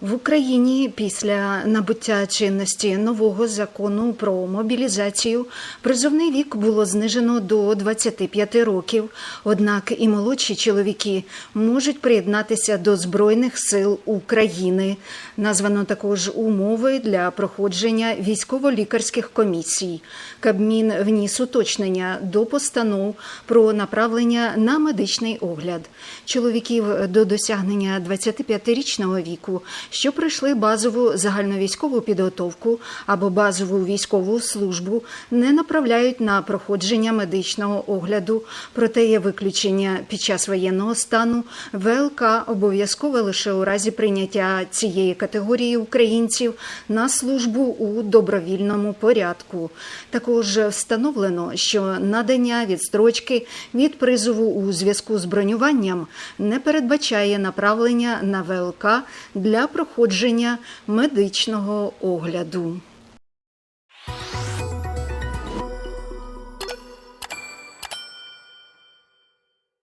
В Україні після набуття чинності нового закону про мобілізацію призовний вік було знижено до 25 років. Однак і молодші чоловіки можуть приєднатися до Збройних сил України. Названо також умови для проходження військово-лікарських комісій. Кабмін вніс уточнення до постанов про направлення на медичний огляд. Чоловіків до досягнення 25-річного віку що пройшли базову загальновійськову підготовку або базову військову службу, не направляють на проходження медичного огляду. Проте є виключення під час воєнного стану. ВЛК обов'язкове лише у разі прийняття цієї категорії українців на службу у добровільному порядку. Також встановлено, що надання відстрочки від призову у зв'язку з бронюванням не передбачає направлення на ВЛК для проходження медичного огляду.